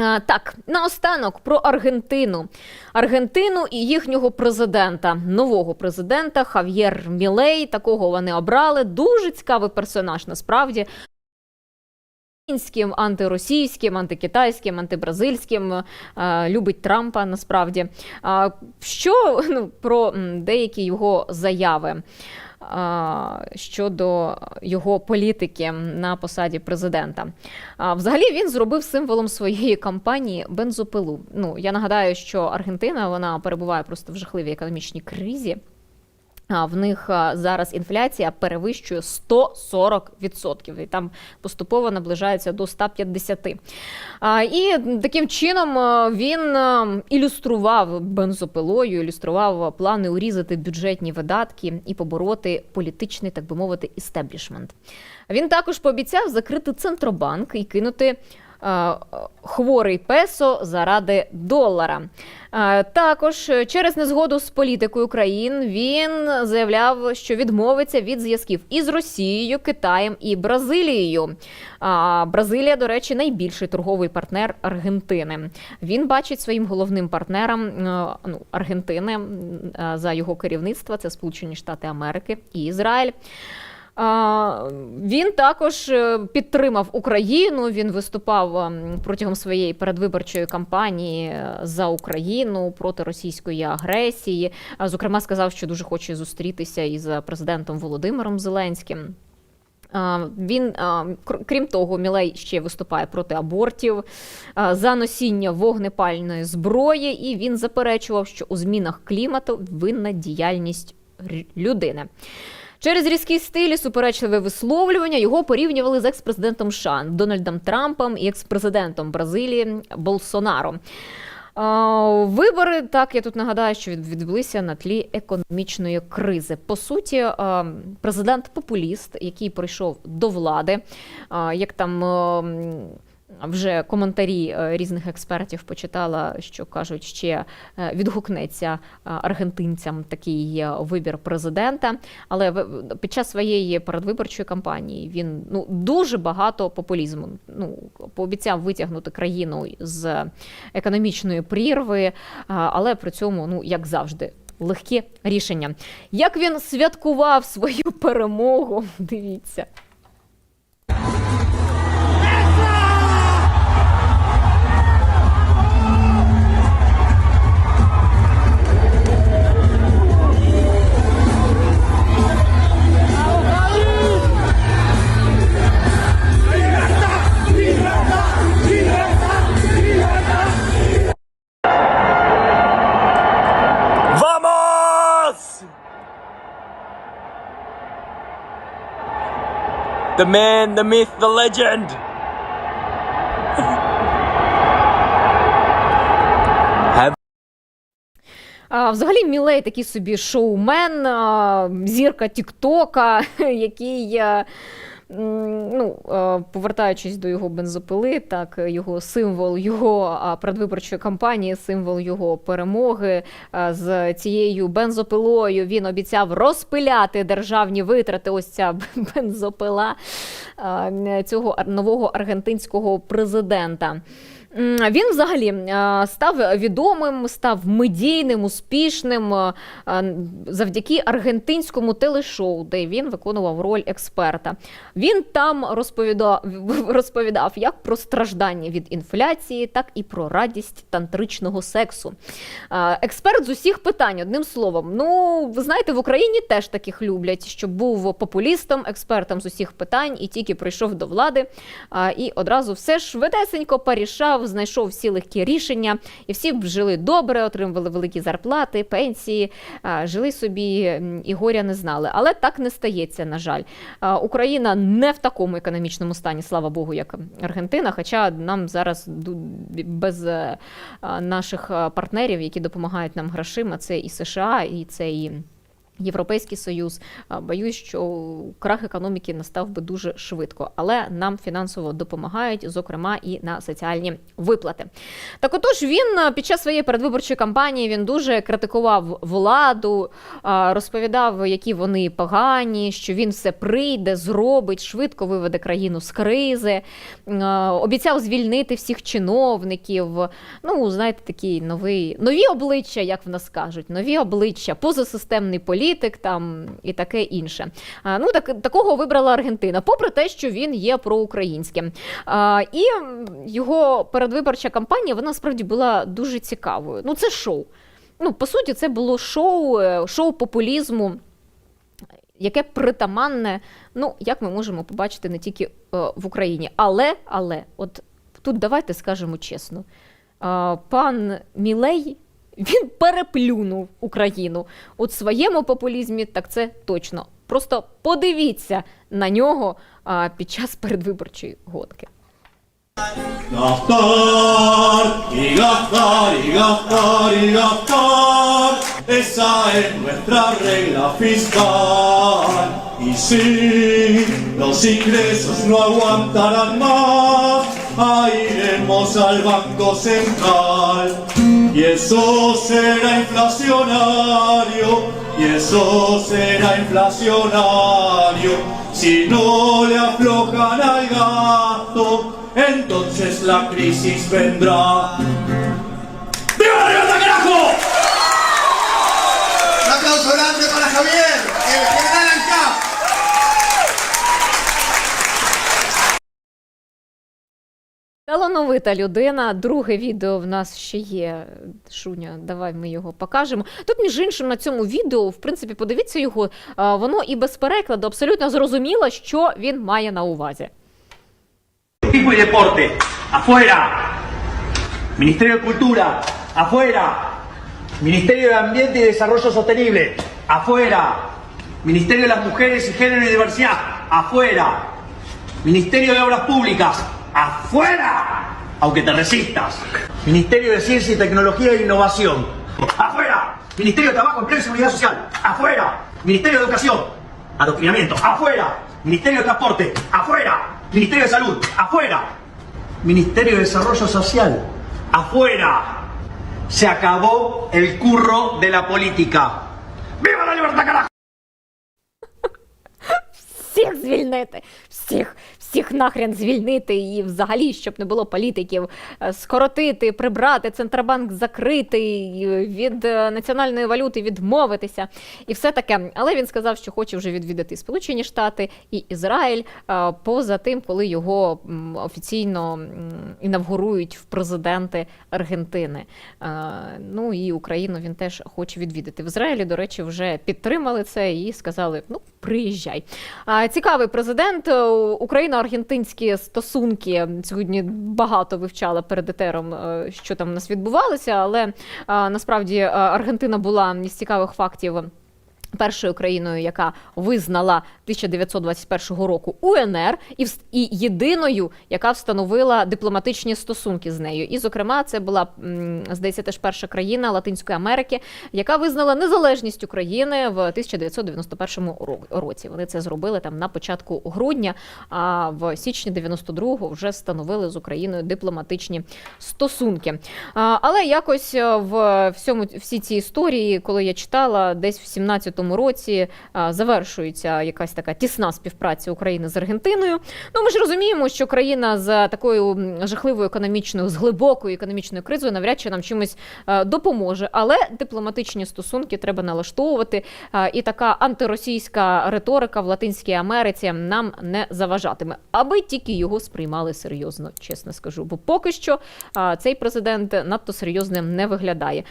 Так, наостанок про Аргентину. Аргентину і їхнього президента, нового президента Хав'єр Мілей. Такого вони обрали. Дуже цікавий персонаж насправді. Українським, антиросійським, антикитайським, антибразильським, е, любить Трампа насправді. Що ну, про деякі його заяви щодо його політики на посаді президента? Взагалі він зробив символом своєї кампанії бензопилу. Ну я нагадаю, що Аргентина вона перебуває просто в жахливій економічній кризі. В них зараз інфляція перевищує 140%, і там поступово наближається до 150%. І таким чином він ілюстрував бензопилою, ілюстрував плани урізати бюджетні видатки і побороти політичний, так би мовити, істеблішмент. Він також пообіцяв закрити центробанк і кинути. Е, Хворий песо заради долара. Е, Також е, через незгоду з політикою країн він заявляв, що відмовиться від зв'язків із Росією, Китаєм і Бразилією. Бразилія, до речі, найбільший торговий партнер Аргентини. Він бачить своїм головним партнером ну, Аргентини за його керівництва. Це Сполучені Штати Америки і Ізраїль. Він також е, підтримав Україну. Він виступав ем, протягом своєї передвиборчої кампанії е, за Україну проти російської агресії. Зокрема, сказав, що дуже хоче зустрітися із президентом Володимиром Зеленським. Він, крім того, Мілей ще виступає проти абортів, за носіння вогнепальної зброї, і він заперечував, що у змінах клімату винна діяльність людини. Через різкий стиль і суперечливе висловлювання його порівнювали з екс-президентом США Дональдом Трампом і екс-президентом Бразилії Болсонаро. Вибори, так я тут нагадаю, що відбулися на тлі економічної кризи. По суті, президент-популіст, який прийшов до влади, як там. Вже коментарі е, різних експертів почитала, що кажуть, ще е, відгукнеться е, аргентинцям такий вибір президента. Але під час своєї передвиборчої кампанії він ну дуже багато популізму. Ну пообіцяв витягнути країну з економічної прірви, але при цьому, ну як завжди. Легкі рішення. Як він святкував свою перемогу? Дивіться. The man, the myth, the legend. Взагалі, Мілей такий собі шоумен, а, зірка Тіктока, який. Ну, повертаючись до його бензопили, так його символ його предвиборчої кампанії, символ його перемоги з цією бензопилою. Він обіцяв розпиляти державні витрати. Ось ця бензопила цього ар- нового аргентинського президента. Він взагалі став відомим, став медійним, успішним завдяки аргентинському телешоу, де він виконував роль експерта. Він там розповідав, розповідав як про страждання від інфляції, так і про радість тантричного сексу. Експерт з усіх питань, одним словом. Ну, ви знаєте, в Україні теж таких люблять, щоб був популістом, експертом з усіх питань і тільки прийшов до влади і одразу все ж швидесенько порішав, знайшов всі легкі рішення, і всі б жили добре, отримували великі зарплати, пенсії, жили собі і горя не знали. Але так не стається, на жаль. Україна не в такому економічному стані, слава Богу, як Аргентина. Хоча нам зараз без е, наших партнерів, які допомагають нам грошима, це і США, і це і. Європейський Союз. Боюсь, що крах економіки настав би дуже швидко, але нам фінансово допомагають, зокрема і на соціальні виплати. Так, отож, він під час своєї передвиборчої кампанії він дуже критикував владу, розповідав, які вони погані, що він все прийде, зробить, швидко виведе країну з кризи. Обіцяв звільнити всіх чиновників. Ну, знаєте, такий новий нові обличчя, як в нас кажуть, нові обличчя, позасистемний політик там і таке інше. А, Ну так такого вибрала Аргентина, попри те, що він є проукраїнським. А, І його передвиборча кампанія вона справді була дуже цікавою. Ну, це шоу. Ну, по суті, це було шоу, е, шоу популізму. Яке притаманне, ну як ми можемо побачити не тільки е, в Україні, але але, от тут давайте скажемо чесно, а, пан Мілей він переплюнув Україну у своєму популізмі, так це точно. Просто подивіться на нього а, під час передвиборчої гонки. Gastar y gastar y gastar y gastar, esa es nuestra regla fiscal. Y si los ingresos no aguantarán más, iremos al Banco Central. Y eso será inflacionario, y eso será inflacionario. Si no le aflojan al gasto, entonces la crisis vendrá. Талановита людина. Друге відео в нас ще є. Шуня, давай ми його покажемо. Тут, між іншим, на цьому відео, в принципі, подивіться його, воно і без перекладу абсолютно зрозуміло, що він має на увазі. Cultura, afuera. Ministerio de Ambiente y Desarrollo Sostenible, afuera. Ministerio de las Mujeres y Género y Diversidad, afuera. Ministerio de Obras Públicas, afuera. Aunque te resistas. Ministerio de Ciencia y Tecnología e Innovación, afuera. Ministerio de Trabajo, Empleo y Seguridad Social, afuera. Ministerio de Educación, Adoctrinamiento, afuera. Ministerio de Transporte, afuera. Ministerio de Salud, afuera. Ministerio de Desarrollo Social, afuera. Se acabó el curro de la política. ¡Viva la libertad, carajo! Звільнити, всіх, всіх нахрен звільнити і взагалі, щоб не було політиків, е, скоротити, прибрати, центробанк закрити, е, від е, національної валюти відмовитися і все таке. Але він сказав, що хоче вже відвідати Сполучені Штати і Ізраїль поза тим, коли його офіційно інавгурують в президенти Аргентини. Ну і Україну він теж хоче відвідати. В Ізраїлі, до речі, вже підтримали це і сказали: ну, приїжджай. Цікавий президент. Е, Україно-аргентинські стосунки сьогодні багато вивчала перед етером, е, що там у нас відбувалося, але насправді е, Аргентина була із цікавих фактів. Першою країною, яка визнала 1921 року УНР, і і єдиною, яка встановила дипломатичні стосунки з нею. І, зокрема, це була здається, теж перша країна Латинської Америки, яка визнала незалежність України в 1991 ро- році. Вони це зробили там на початку грудня. А в січні 92-го вже встановили з Україною дипломатичні стосунки. Але якось е, в всьому всі ці історії, коли я читала, десь в 17-му році завершується якась така тісна співпраця України з Аргентиною. Ну ми ж розуміємо, що країна з такою жахливою економічною, з глибокою економічною кризою навряд чи нам чимось допоможе. Але дипломатичні стосунки треба налаштовувати. І така антиросійська риторика в Латинській Америці нам не заважатиме, аби тільки його сприймали серйозно, чесно скажу. Бо поки що цей президент надто серйозним не виглядає.